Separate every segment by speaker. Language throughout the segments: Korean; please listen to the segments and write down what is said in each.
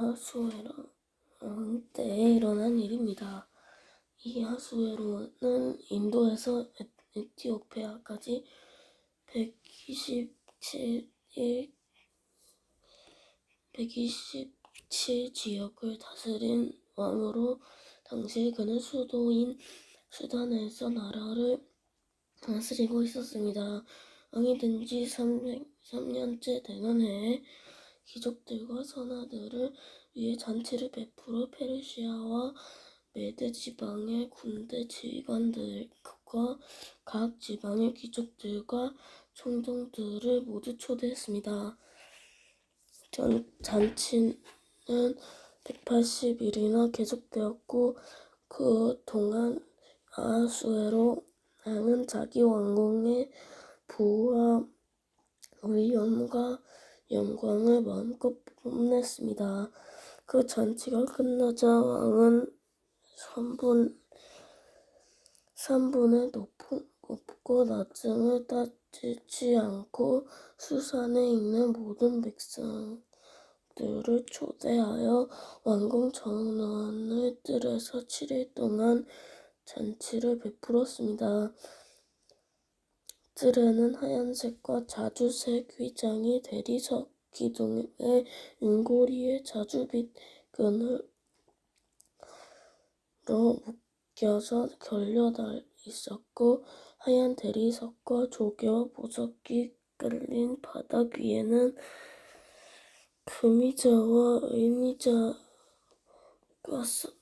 Speaker 1: 하수에론 때에 일어난 일입니다. 이 하수에론은 인도에서 에- 에티오피아까지 127일 127 지역을 다스린 왕으로 당시 그는 수도인 수단에서 나라를 다스리고 있었습니다. 왕이 된 지 3년째 되는 해에 귀족들과 선하들을 위해 잔치를 베풀어 페르시아와 메드 지방의 군대 지휘관들과 각 지방의 귀족들과 총독들을 모두 초대했습니다. 전, 잔치는 180일이나 계속되었고 그 동안 아수에로 왕은 자기 왕궁의 부와 위엄과 영광을 마음껏 뽐냈습니다. 그 잔치가 끝나자 왕은 3분, 3분의 높은, 높고 낮음을 따지지 않고 수산에 있는 모든 백성들을 초대하여 왕궁 전원을 뜰에서 7일 동안 잔치를 베풀었습니다. 뜰에는 하얀색과 자주색 휘장이 대리석 기둥의 윤고리에 자주빛 끈으로 묶여서 걸려달 있었고 하얀 대리석과 조개와 보석이 끌린 바닥 위에는 금의자와 의미자가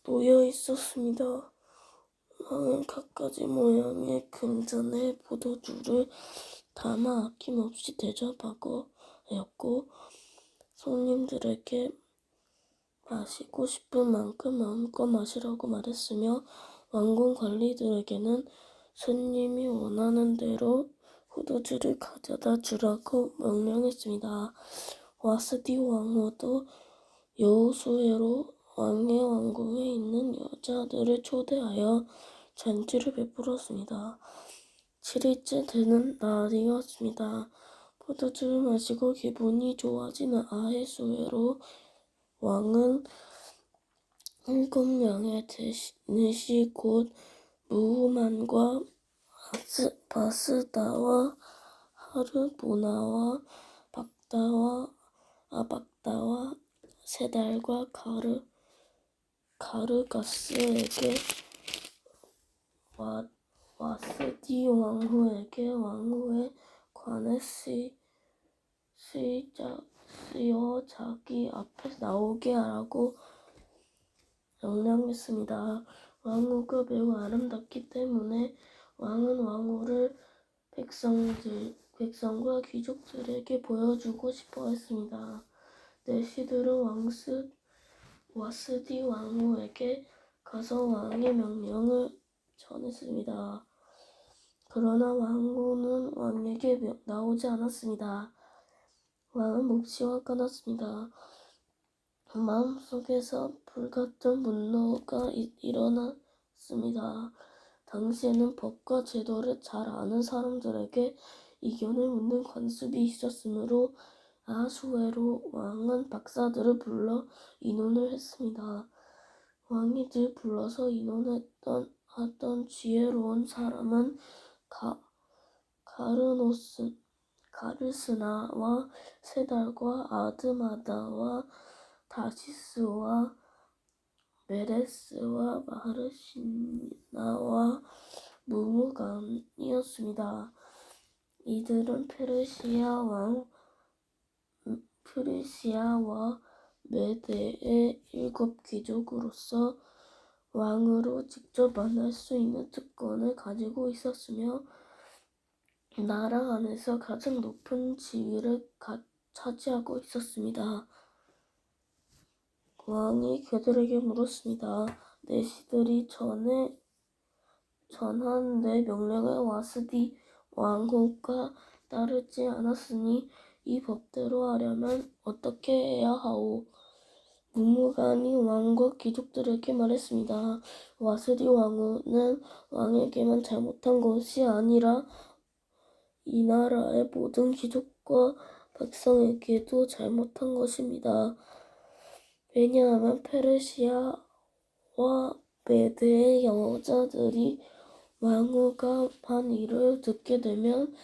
Speaker 1: 놓여 있었습니다. 왕은 갖가지 모양의 금잔에 포도주를 담아 아낌없이 대접하고 하였고 손님들에게 마시고 싶은 만큼 마음껏 마시라고 말했으며 왕궁 관리들에게는 손님이 원하는 대로 포도주를 가져다 주라고 명령했습니다. 와스디 왕후도 여호수에로 왕의 왕궁에 있는 여자들을 초대하여 잔치를 베풀었습니다. 7일째 되는 날이었습니다. 포도주를 마시고 기분이 좋아진 아해수에로 왕은 일곱 명의 내시 곧 무후만과 바스, 바스다와 하르보나와 박다와 아박다와 세달과 가르 가르가스에게 와, 와스디 왕후에게 왕후에 관해 쓰, 쓰이자, 쓰여 자기 앞에 나오게 하라고 명령했습니다. 왕후가 매우 아름답기 때문에 왕은 왕후를 백성들, 백성과 귀족들에게 보여주고 싶어 했습니다. 내시들은 왕스, 와스디 왕후에게 가서 왕의 명령을 전했습니다. 그러나 왕후는 왕에게 명- 나오지 않았습니다. 왕은 몹시 화가 났습니다. 마음속에서 불같은 분노가 이- 일어났습니다. 당시에는 법과 제도를 잘 아는 사람들에게 이견을 묻는 관습이 있었으므로 아수에로 왕은 박사들을 불러 의논을 했습니다. 왕이 늘 불러서 의논했던 하던 지혜로운 사람은 가, 가르노스, 가르스나와 세달과 아드마다와 다시스와 메레스와 마르시나와 무무간이었습니다. 이들은 페르시아 왕 프르시아와 메대의 일곱 귀족으로서 왕으로 직접 만날 수 있는 특권을 가지고 있었으며 나라 안에서 가장 높은 지위를 가, 차지하고 있었습니다. 왕이 그들에게 물었습니다. 내 시들이 전에 전한 내 명령을 와스디 왕후가 따르지 않았으니 이 법대로 하려면 어떻게 해야 하오? 무무간이 왕과 귀족들에게 말했습니다. 와스디 왕후는 왕에게만 잘못한 것이 아니라 이 나라의 모든 귀족과 백성에게도 잘못한 것입니다. 왜냐하면 페르시아와 메드의 여자들이 왕후가 한 일을 듣게 되면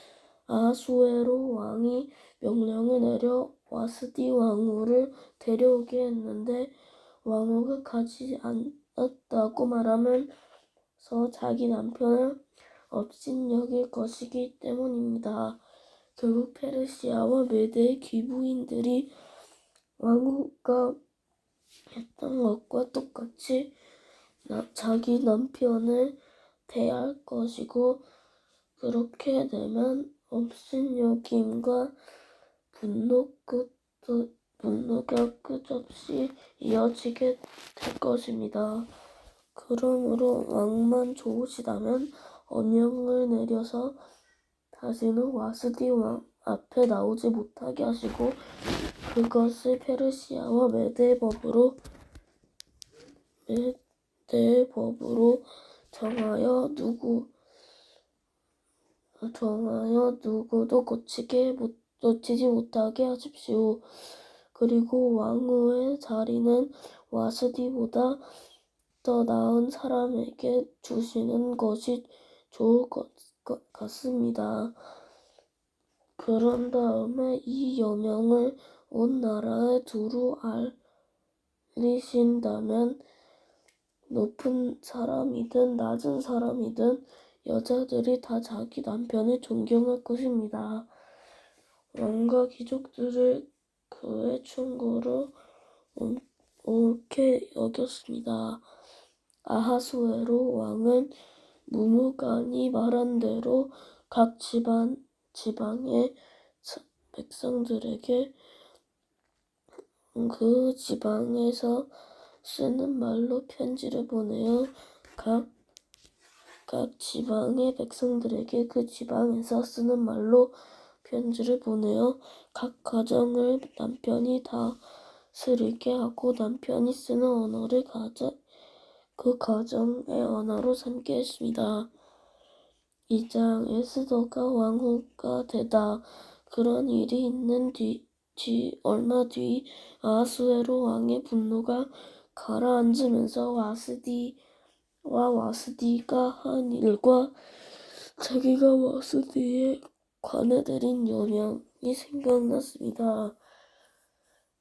Speaker 1: 아수에로 왕이 명령을 내려 와스디 왕후를 데려오게 했는데 왕후가 가지 않았다고 말하면서 자기 남편을 업신 여길 것이기 때문입니다. 결국 페르시아와 메드의 귀부인들이 왕후가 했던 것과 똑같이 나- 자기 남편을 대할 것이고 그렇게 되면 업신 여김과 분노 끝 분노가 끝없이 이어지게 될 것입니다. 그러므로 왕만 좋으시다면 언령을 내려서 다시는 와스디 왕 앞에 나오지 못하게 하시고 그것을 페르시아와 메드의 법으로 메드의 법으로 정하여 누구 정하여 누구도 고치게 못, 놓치지 못하게 하십시오. 그리고 왕후의 자리는 와스디보다 더 나은 사람에게 주시는 것이 좋을 것, 것 같습니다. 그런 다음에 이 여명을 온 나라에 두루 알리신다면 높은 사람이든 낮은 사람이든 여자들이 다 자기 남편을 존경할 것입니다. 왕과 귀족들을 그의 충고로 옳- 옳게 여겼습니다. 아하수에로 왕은 무무간이 말한 대로 각 집안 지방의 사- 백성들에게 그 지방에서 쓰는 말로 편지를 보내어 각, 각 지방의 백성들에게 그 지방에서 쓰는 말로 편지를 보내어 각 가정을 남편이 다스리게 하고 남편이 쓰는 언어를 가져 그 가정의 언어로 삼게 했습니다. 이장 에스더가 왕후가 되다 그런 일이 있는 뒤, 뒤 얼마 뒤 아하수에로 왕의 분노가 가라앉으면서 와스디와 와스디가 한 일과 자기가 와스디에 관해드린 여명이 생각났습니다.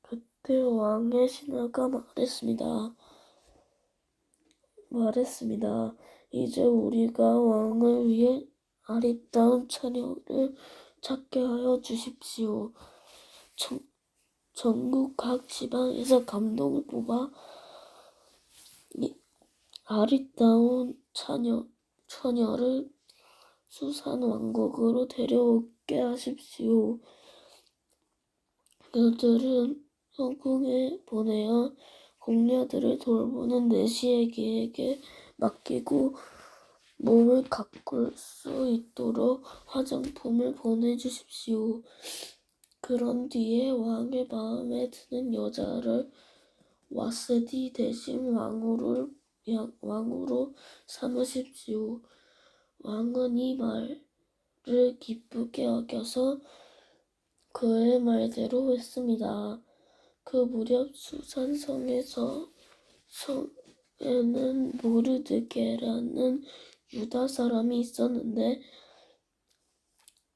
Speaker 1: 그때 왕의 신하가 말했습니다. 말했습니다. 이제 우리가 왕을 위해 아리따운 처녀를 찾게 하여 주십시오. 전, 전국 각 지방에서 감동을 뽑아 이 아리따운 처녀, 처녀를 수산 왕국으로 데려오게 하십시오. 그들은 후궁에 보내어 공녀들을 돌보는 내시에게 맡기고 몸을 가꿀 수 있도록 화장품을 보내주십시오. 그런 뒤에 왕의 마음에 드는 여자를 와스디 대신 왕후를 양- 왕후로 삼으십시오. 왕은 이 말을 기쁘게 여겨서 그의 말대로 했습니다. 그 무렵 수산성에서 성에는 모르드게라는 유다 사람이 있었는데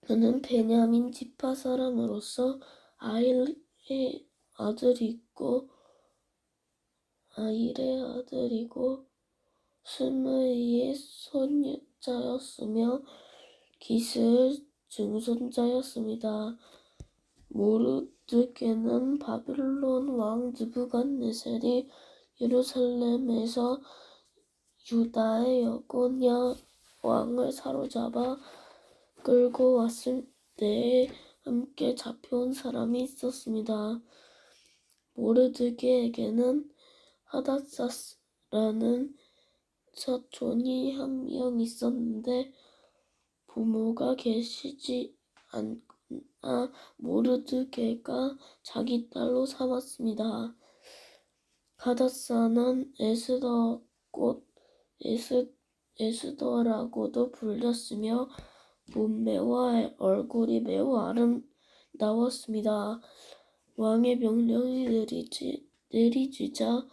Speaker 1: 그는 베냐민 지파 사람으로서 아일의 아들이고 아일의 아들이고 스므이의 손자였으며 기스의 증손자였습니다. 모르드게는 바빌론 왕 느부갓네살이 예루살렘에서 유다의 여고냐 왕을 사로잡아 끌고 왔을 때에 함께 잡혀온 사람이 있었습니다. 모르드게에게는 하닷사스라는 사촌이 한 명 있었는데 부모가 계시지 않아 모르드게가 자기 딸로 삼았습니다. 하닷사는 에스더 꽃 에스, 에스더라고도 불렸으며 몸매와 얼굴이 매우 아름다웠습니다. 왕의 명령이 내리지, 내리주자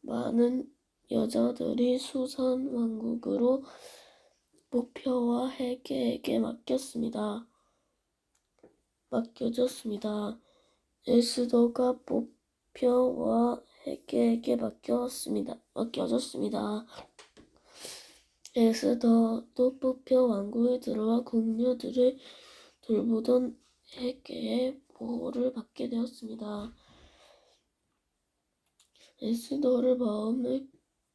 Speaker 1: 많은 여자들이 수산 왕국으로 목표와 해계에게 맡겼습니다. 맡겨졌습니다. 에스더가 목표와 해계에게 맡겼습니다. 맡겨졌습니다. 에스더도 목표 왕국에 들어와 궁녀들을 돌보던 해계의 보호를 받게 되었습니다. 에스더를 마음에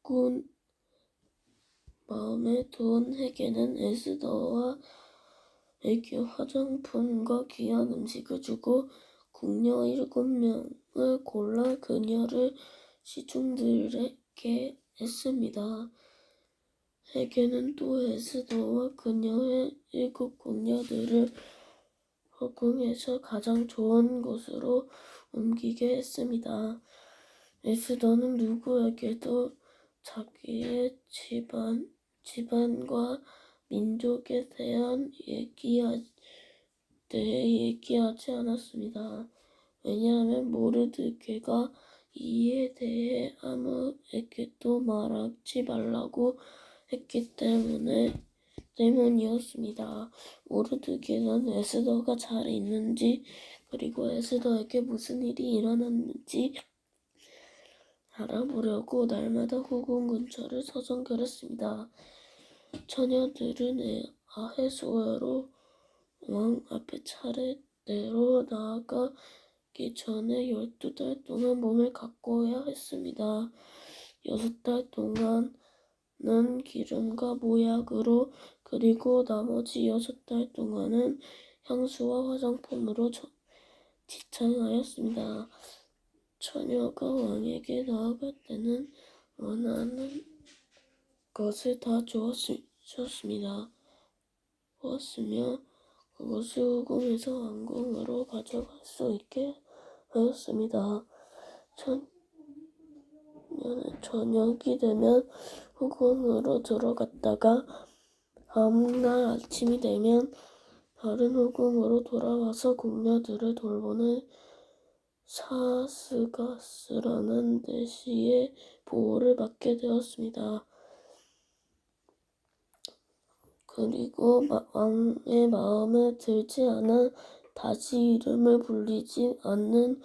Speaker 1: 꾼 마음에 둔 해계는 에스더와 에게 화장품과 귀한 음식을 주고 궁녀 일곱 명을 골라 그녀를 시중들에게 했습니다. 해계는 또 에스더와 그녀의 일곱 궁녀들을 허궁에서 가장 좋은 곳으로 옮기게 했습니다. 에스더는 누구에게도 자기의 집안, 집안과 민족에 대한 얘기하, 대해 얘기하지 않았습니다. 왜냐하면 모르드게가 이에 대해 아무에게도 말하지 말라고 했기 때문에 때문이었습니다. 모르드게는 에스더가 잘 있는지 그리고 에스더에게 무슨 일이 일어났는지 알아보려고 날마다 후궁 근처를 서성거렸습니다. 처녀들은 에- 아헤수에로 왕 앞에 차례대로 나아가기 전에 열두 달 동안 몸을 가꿔야 했습니다. 여섯 달 동안은 기름과 모약으로 그리고 나머지 여섯 달 동안은 향수와 화장품으로 저- 지창하였습니다. 처녀가 왕에게 나아갈 때는 원하는 것을 다 주었습니다. 주었으며 그것을 후궁에서 왕궁으로 가져갈 수 있게 하였습니다. 처녀는 저녁이 되면 후궁으로 들어갔다가 다음날 아침이 되면 다른 후궁으로 돌아와서 궁녀들을 돌보는 사스가스라는 내시의 보호를 받게 되었습니다. 그리고 마- 왕의 마음에 들지 않아 다시 이름을 불리지 않는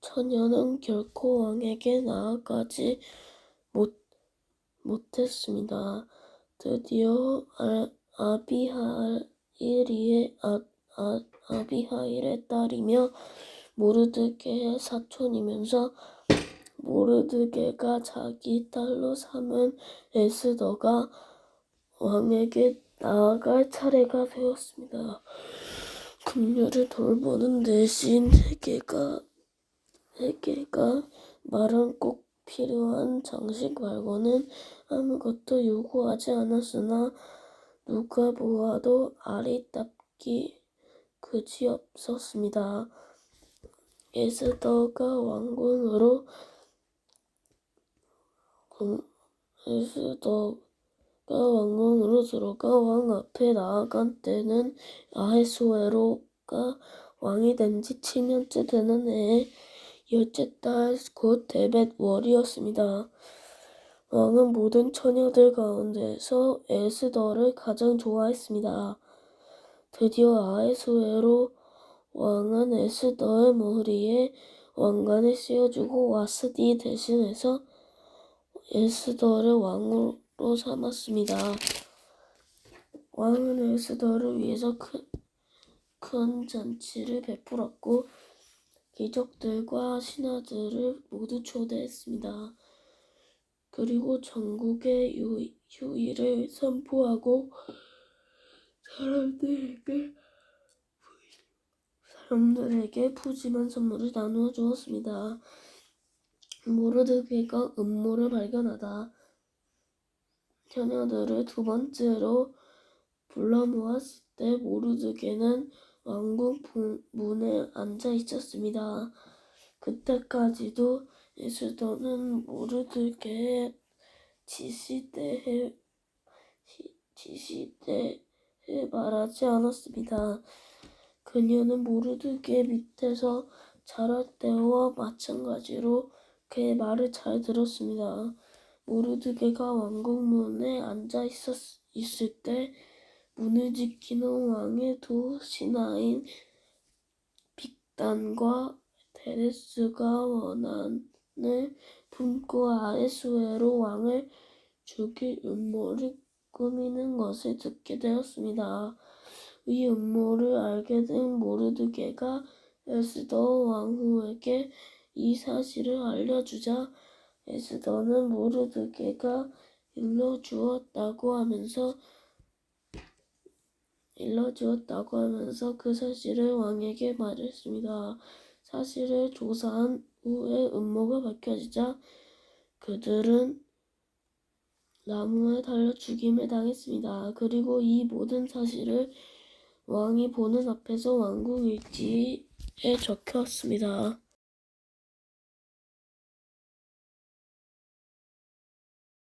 Speaker 1: 처녀는 결코 왕에게 나아가지 못, 못했습니다. 드디어 아, 아비하일의 아, 아, 아비하일의 딸이며 모르드게의 사촌이면서 모르드게가 자기 딸로 삼은 에스더가 왕에게 나아갈 차례가 되었습니다. 궁녀를 돌보는 대신 해계가 해계가 말은 꼭 필요한 장식 말고는 아무것도 요구하지 않았으나 누가 보아도 아리답기 그지 없었습니다. 에스더가 왕궁으로 공- 에스더가 왕궁으로 들어가 왕 앞에 나아간 때는 아헤수에로가 왕이 된 지 7년째 되는 해의 열째 달곧 데벳 월이었습니다. 왕은 모든 처녀들 가운데서 에스더를 가장 좋아했습니다. 드디어 아헤수에로 왕은 에스더의 머리에 왕관을 씌워주고 와스디 대신해서 에스더를 왕으로 삼았습니다. 왕은 에스더를 위해서 큰, 큰 잔치를 베풀었고 귀족들과 신하들을 모두 초대했습니다. 그리고 전국의 유, 휴일을 선포하고 사람들에게 사람들에게 푸짐한 선물을 나누어 주었습니다. 모르드게가 음모를 발견하다 처녀들을 두 번째로 불러 모았을 때 모르드게는 왕궁 부- 문에 앉아 있었습니다. 그때까지도 에스더는 모르드게의 지시대에 시- 지시대에 말하지 않았습니다. 그녀는 모르드게 밑에서 자랄 때와 마찬가지로 그의 말을 잘 들었습니다. 모르드게가 왕궁문에 앉아 있었, 있을 때 문을 지키는 왕의 두 신하인 빅단과 테레스가 원한을 품고 아에수에로 왕을 죽일 음모를 꾸미는 것을 듣게 되었습니다. 이 음모를 알게 된 모르드게가 에스더 왕후에게 이 사실을 알려주자 에스더는 모르드게가 일러주었다고 하면서 일러주었다고 하면서 그 사실을 왕에게 말했습니다. 사실을 조사한 후에 음모가 밝혀지자 그들은 나무에 달려 죽임을 당했습니다. 그리고 이 모든 사실을 왕이 보는 앞에서 왕궁 일지에 적혔습니다.